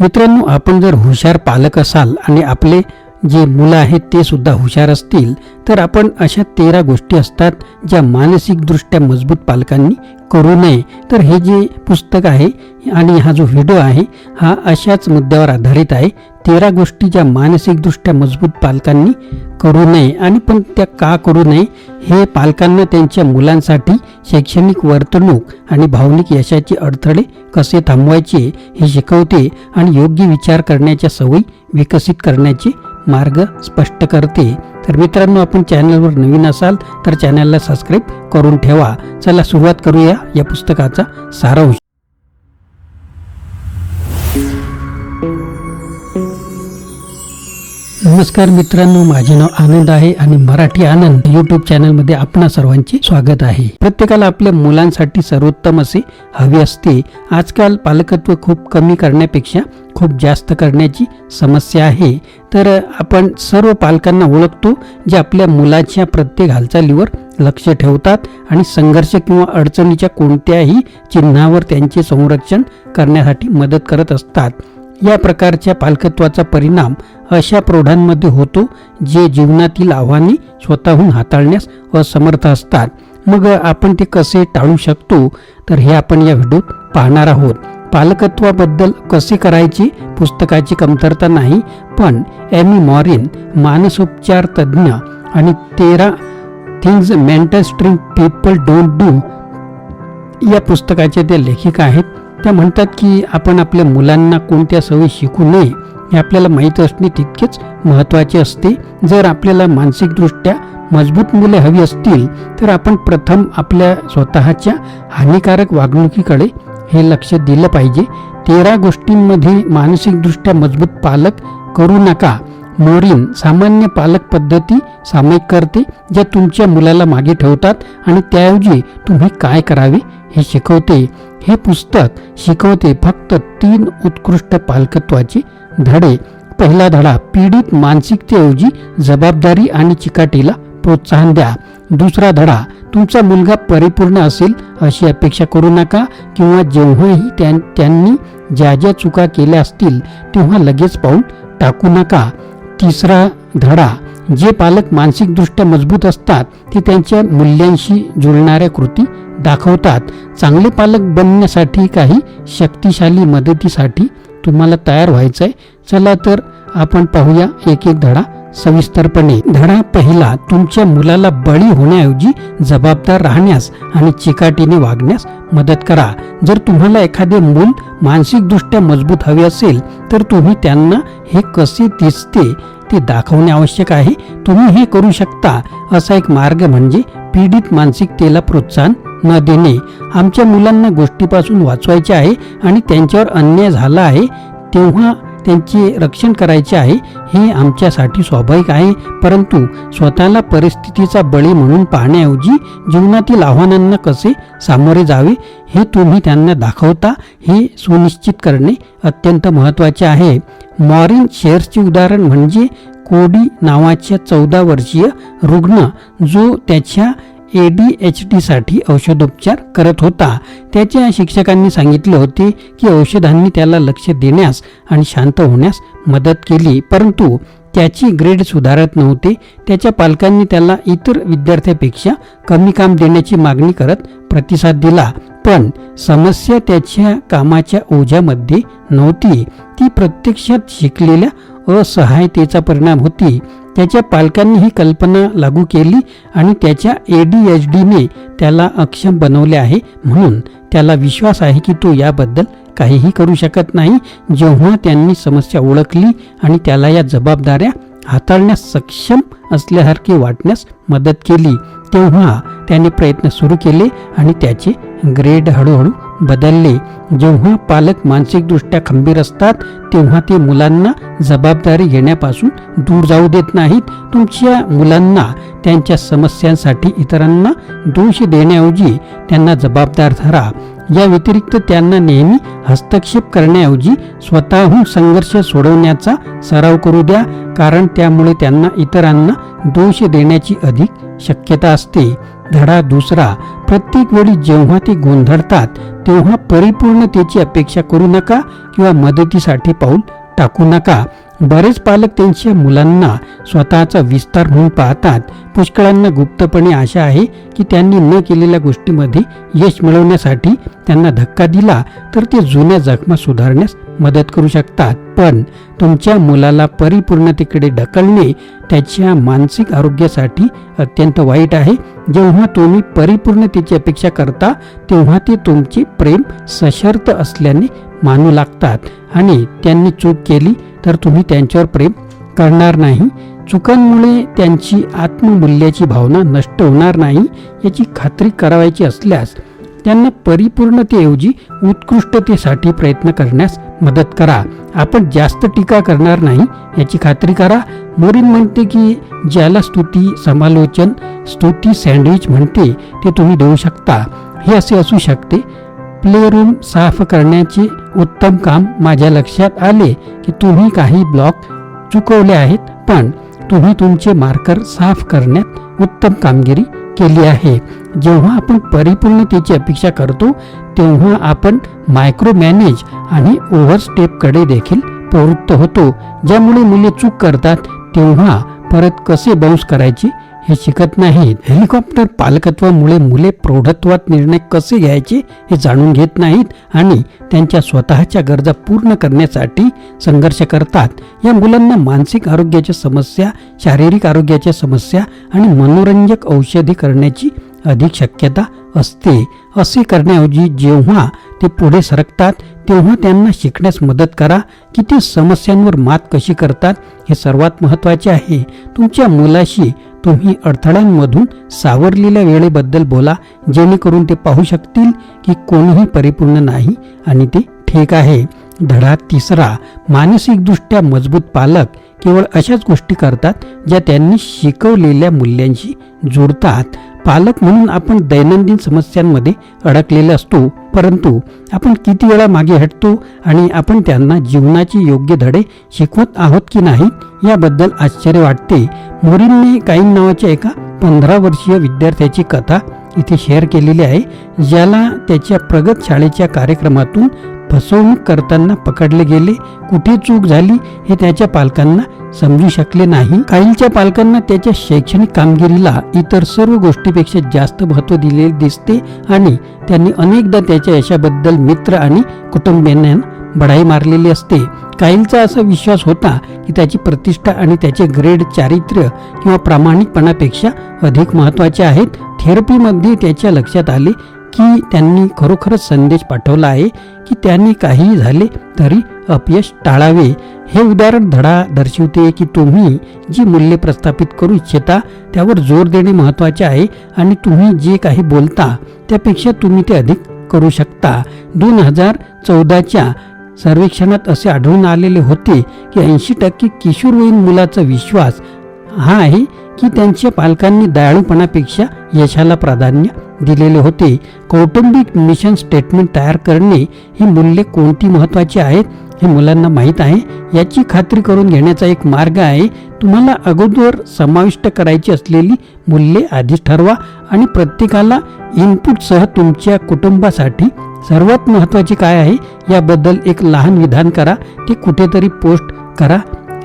मित्रांनो आपण जर हुशार पालक असाल आणि आपले जे मुलं आहेत ते सुद्धा हुशार असतील तर आपण अशा तेरा गोष्टी असतात ज्या मानसिकदृष्ट्या मजबूत पालकांनी करू नये. तर हे जे पुस्तक आहे आणि हा जो व्हिडिओ आहे हा अशाच मुद्द्यावर आधारित आहे. तेरा गोष्टी ज्या मानसिकदृष्ट्या मजबूत पालकांनी करू नये आणि पण त्या का करू नये हे पालकांना त्यांच्या मुलांसाठी शैक्षणिक वर्तणूक आणि भावनिक यशाचे अडथळे कसे थांबवायचे हे शिकवते आणि योग्य विचार करण्याच्या सवयी विकसित करण्याचे मार्ग स्पष्ट करते. तर मित्रांनो आपण चॅनलवर नवीन असाल तर चॅनलला सबस्क्राईब करून ठेवा. चला सुरुवात करूया या पुस्तकाचा सारांश. नमस्कार मित्रांनो माझे नाव आनंद आहे आणि मराठी आनंद युट्यूब चॅनलमध्ये आपणा सर्वांचे स्वागत आहे. प्रत्येकाला आपल्या मुलांसाठी सर्वोत्तम असे हवे असते. आजकाल पालकत्व खूप कमी करण्यापेक्षा खूप जास्त करण्याची समस्या आहे. तर आपण सर्व पालकांना ओळखतो जे आपल्या मुलाच्या प्रत्येक हालचालीवर लक्ष ठेवतात आणि संघर्ष किंवा अडचणीच्या कोणत्याही चिन्हावर त्यांचे संरक्षण करण्यासाठी मदत करत असतात. या प्रकारच्या पालकत्वाचा परिणाम अशा प्रौढांमध्ये होतो जे जीवनातील आव्हाने स्वतःहून हाताळण्यास असमर्थ असतात. मग आपण ते कसे टाळू शकतो? तर हे आपण या व्हिडिओत पाहणार आहोत. पालकत्वाबद्दल कसे करायचे पुस्तकाची कमतरता नाही पण एमी मॉरिन मानसोपचार तज्ज्ञ आणि तेरा things mental strong people don't do या पुस्तकाचे ते लेखिका आहेत. त्या म्हणतात की आपण आपल्या मुलांना कोणत्या सवयी शिकू नये हे आपल्याला माहीत असणे तितकेच महत्त्वाचे असते. जर आपल्याला मानसिकदृष्ट्या मजबूत मुले हवी असतील तर आपण प्रथम आपल्या स्वतःच्या हानिकारक वागणुकीकडे हे लक्ष दिलं पाहिजे. तेरा गोष्टींमध्ये मानसिकदृष्ट्या मजबूत पालक करू नका. मोरीन सामान्य पालक पद्धती सामायिक करते ज्या तुमच्या मुलाला मागे ठेवतात आणि त्याऐवजी तुम्ही काय करावे हे शिकवते. हे पुस्तक शिकवते फक्त तीन उत्कृष्ट पालकत्वाचे धडे. पहिला धडा पीडित मानसिकतेऐवजी जबाबदारी आणि चिकाटीला प्रोत्साहन द्या. दुसरा धडा तुमचा मुलगा परिपूर्ण असेल अशी अपेक्षा करू नका किंवा जेव्हाही त्यां त्यांनी ज्या ज्या चुका केल्या असतील तेव्हा लगेच पाऊल टाकू नका. तिसरा धडा जे पालक मानसिकदृष्ट्या मजबूत असतात ते त्यांच्या मूल्यांशी जुळणाऱ्या कृती दाखवतात. चांगले पालक बनण्यासाठी काही शक्तिशाली मदतीसाठी तुम्हाला तयार व्हायचं आहे चला तर आपण पाहूया एक एक धडा सविस्तरपणे. धडा पहिला तुमच्या मुलाला बळी होण्याऐवजी जबाबदार राहण्यास आणि चिकाटीने वागण्यास मदत करा. जर तुम्हाला एखादे मूल मानसिकदृष्ट्या मजबूत हवे असेल तर तुम्ही त्यांना हे कसे दिसते ते दाखवणे आवश्यक आहे. तुम्ही हे करू शकता. असा एक मार्ग म्हणजे पीडित मानसिकतेला प्रोत्साहन न देणे आमच्या मुलांना गोष्टीपासून वाचवायचे आहे आणि त्यांच्यावर अन्याय झाला आहे तेव्हा त्यांचे रक्षण करायचे आहे हे आमच्यासाठी स्वाभाविक आहे. परंतु स्वतःला परिस्थितीचा बळी म्हणून पाहण्याऐवजी जीवनातील आव्हानांना कसे सामोरे जावे हे तुम्ही त्यांना दाखवता हे सुनिश्चित करणे अत्यंत महत्त्वाचे आहे. मॉरिन शेअर्सचे उदाहरण म्हणजे कोडी नावाच्या चौदा वर्षीय रुग्ण जो त्याच्या ए डी एच डीसाठी औषधोपचार करत होता. त्याच्या शिक्षकांनी सांगितले होते की औषधांनी त्याला लक्ष देण्यास आणि शांत होण्यास मदत केली. परंतु त्याची ग्रेड सुधारत नव्हते. त्याच्या पालकांनी त्याला इतर विद्यार्थ्यापेक्षा कमी काम देण्याची मागणी करत प्रतिसाद दिला. पण समस्या त्याच्या कामाच्या ओझ्यामध्ये नव्हती. ती प्रत्यक्षात शिकलेल्या असहायतेचा परिणाम होती. त्याच्या पालकांनी ही कल्पना लागू केली आणि त्याच्या ए डी एच डीने त्याला अक्षम बनवले आहे म्हणून त्याला विश्वास आहे की तो याबद्दल काहीही करू शकत नाही. जेव्हा त्यांनी समस्या ओळखली आणि त्याला या जबाबदाऱ्या हाताळण्यास सक्षम असल्यासारखे वाटण्यास मदत केली तेव्हा त्याने प्रयत्न सुरू केले आणि त्याचे ग्रेड हळूहळू बदलले. जेव्हा पालक मानसिकदृष्ट्या खंबीर असतात तेव्हा ते मुलांना जबाबदारी घेण्यापासून दूर जाऊ देत नाहीत. तुमच्या मुलांना त्यांच्या समस्यांसाठी इतरांना दोष देण्याऐवजी त्यांना जबाबदार धरा. या व्यतिरिक्त त्यांना नेहमी हस्तक्षेप करण्याऐवजी स्वतःहून संघर्ष सोडवण्याचा सराव करू द्या कारण त्यामुळे त्यांना इतरांना दोष देण्याची अधिक शक्यता असते. धडा दुसरा प्रत्येक वेळी जेव्हा ते गोंधळतात तेव्हा परिपूर्णतेची अपेक्षा करू नका किंवा मदतीसाठी पाऊल टाकू नका. बरेच पालक त्यांच्या मुलांना स्वतःचा विस्तार म्हणून पाहतात. पुष्कळांना गुप्तपणे आशा आहे की त्यांनी न केलेल्या गोष्टीमध्ये यश मिळवण्यासाठी त्यांना धक्का दिला तर ते जुन्या जखमा सुधारण्यास मदत करू शकतात. पण तुमच्या मुलाला परिपूर्णतेकडे ढकलणे त्याच्या मानसिक आरोग्यासाठी अत्यंत वाईट आहे. जेव्हा तुम्ही परिपूर्णतेची अपेक्षा करता तेव्हा ते तुमचे प्रेम सशर्त असल्याने मानू लागतात आणि त्यांनी चूक केली तर तुम्ही त्यांच्यावर प्रेम करणार नाही. चुकांमुळे त्यांची आत्ममूल्याची भावना नष्ट होणार नाही याची खात्री करावायची असल्यास त्यांना परिपूर्णतेऐवजी उत्कृष्टतेसाठी प्रयत्न करण्यास मदत करा. आपण जास्त टीका करणार नाही याची खात्री करा. मोरीन म्हणते की ज्याला स्तुती समालोचन स्तुती सँडविच म्हणते ते तुम्ही देऊ शकता. हे असे असू शकते. आपले रूम साफ करण्याचे उत्तम काम माझ्या लक्षात आले की तुम्ही काही ब्लॉक चुकवले आहेत पण तुम्ही तुमचे मार्कर साफ करण्यात उत्तम कामगिरी केली आहे. जेव्हा आपण परिपूर्णतेची अपेक्षा करतो तेव्हा आपण मायक्रो मॅनेज आणि ओव्हरस्टेपकडे देखील प्रवृत्त होतो. ज्यामुळे मुले चूक करतात तेव्हा परत कसे बाउन्स करायचे हे शिकत नाहीत. हेलिकॉप्टर पालकत्वामुळे मुले प्रौढत्वात निर्णय कसे घ्यायचे हे जाणून घेत नाहीत आणि त्यांच्या स्वतःच्या गरजा पूर्ण करण्यासाठी संघर्ष करतात. या मुलांना मानसिक आरोग्याच्या समस्या शारीरिक आरोग्याच्या समस्या आणि मनोरंजक औषधी करण्याची अधिक शक्यता असते. असे करण्याऐवजी जेव्हा ते पुढे सरकतात तेव्हा त्यांना शिकण्यास मदत करा की ते समस्यांवर मात कशी करतात हे सर्वात महत्त्वाचे आहे. तुमच्या मुलाशी तुम्ही अडथळ्यांमधून सावरलेल्या वेळेबद्दल बोला जेणेकरून ते पाहू शकतील की कोणीही परिपूर्ण नाही आणि ते ठीक आहे. धडा तिसरा मानसिकदृष्ट्या मजबूत पालक केवळ अशाच गोष्टी करतात ज्या त्यांनी शिकवलेल्या मूल्यांशी जुळतात पालक म्हणून आपण दैनंदिन समस्यांमध्ये अडकलेले असतो परंतु आपण किती वेळा मागे हटतो आणि आपण त्यांना जीवनाचे योग्य धडे शिकवत आहोत की नाही याबद्दल आश्चर्य वाटते. मोरींनी काही नावाच्या एका पंधरा वर्षीय विद्यार्थ्याची कथा इथे शेअर केलेली आहे ज्याला त्याच्या प्रगत शाळेच्या कार्यक्रमातून फसवणूक करताना पकडले गेले. कुठे चूक झाली हे त्याच्या पालकांना समजू शकले नाही. काहींच्या पालकांना त्याच्या शैक्षणिक कामगिरीला इतर सर्व गोष्टीपेक्षा जास्त महत्त्व दिलेले दिसते आणि त्यांनी अनेकदा त्याच्या यशाबद्दल मित्र आणि कुटुंबियांना बढाई मारलेली असते. काहींचा असा विश्वास होता की त्याची प्रतिष्ठा आणि त्याचे ग्रेड चारित्र्य किंवा प्रामाणिकपणापेक्षा अधिक महत्त्वाचे आहेत. थेरपीमध्ये त्याच्या लक्षात आले की त्यांनी खरोखरच संदेश पाठवला आहे की त्यांनी काहीही झाले तरी अपयश टाळावे. हे उदाहरण धडा दर्शवते की तुम्ही जी मूल्ये प्रस्थापित करू इच्छिता त्यावर जोर देणे महत्त्वाचे आहे आणि तुम्ही जे काही बोलता त्यापेक्षा तुम्ही ते अधिक करू शकता. दोन हजार चौदाच्या सर्वेक्षणात असे आढळून आलेले होते की ऐंशी टक्के किशोरवयीन मुलाचा विश्वास हा आहे की त्यांच्या पालकांनी दयाळूपणापेक्षा यशाला प्राधान्य दिलेले होते. कौटुंबिक मिशन स्टेटमेंट तयार करणे ही मूल्ये कोणती महत्त्वाची आहेत हे मुलांना माहीत आहे. याची खात्री करून घेण्याचा एक मार्ग आहे. तुम्हाला अगोदर समाविष्ट करायची असलेली मूल्ये आधीच ठरवा आणि प्रत्येकाला इनपुटसह तुमच्या कुटुंबासाठी सर्वात महत्त्वाचे काय आहे याबद्दल एक लहान विधान करा. ते कुठेतरी पोस्ट करा.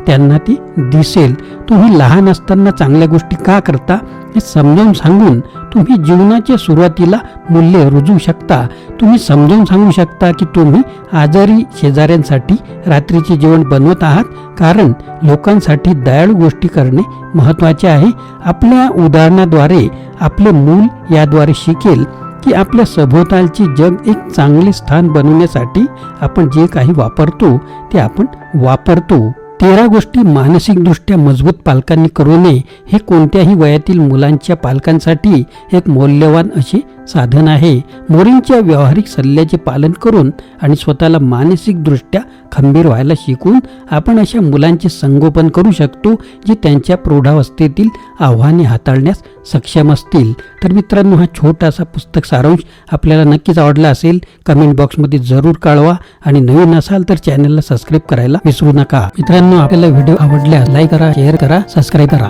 त्यांना ती दिसेल. तुम्ही लहान असताना चांगल्या गोष्टी का करता? हे समजावून सांगून तुम्ही जीवनाच्या सुरुवातीला मूल्य रुजू शकता. तुम्ही समजावून सांगू शकता की तुम्ही आजारी शेजाऱ्यांसाठी रात्रीचे जेवण बनवत आहात. कारण लोकांसाठी दयाळू गोष्टी करणे महत्त्वाचे आहे. आपल्या उदाहरणाद्वारे आपले मूल याद्वारे शिकेल की आपल्या सभोवतालची जग एक चांगले स्थान बनवण्यासाठी आपण जे काही वापरतो ते आपण वापरतो. तेरा गोष्टी मानसिकदृष्ट्या मजबूत पालकांनी करू नये हे कोणत्याही वयातील मुलांच्या पालकांसाठी एक मौल्यवान अशी साधन आहे. मोरींच्या व्यावहारिक सल्ल्याचे पालन करून आणि स्वतःला मानसिकदृष्ट्या खंबीर व्हायला शिकून आपण अशा मुलांचे संगोपन करू शकतो जे त्यांच्या प्रौढावस्थेतील आव्हाने हाताळण्यास सक्षम असतील. तर मित्रांनो हा छोटासा पुस्तक सारांश आपल्याला नक्कीच आवडला असेल. कमेंट बॉक्समध्ये जरूर कळवा आणि नवीन असाल तर चॅनलला सबस्क्राईब करायला विसरू नका. मित्रांनो आपल्याला व्हिडिओ आवडल्यास लाईक करा शेअर करा सबस्क्राईब करा.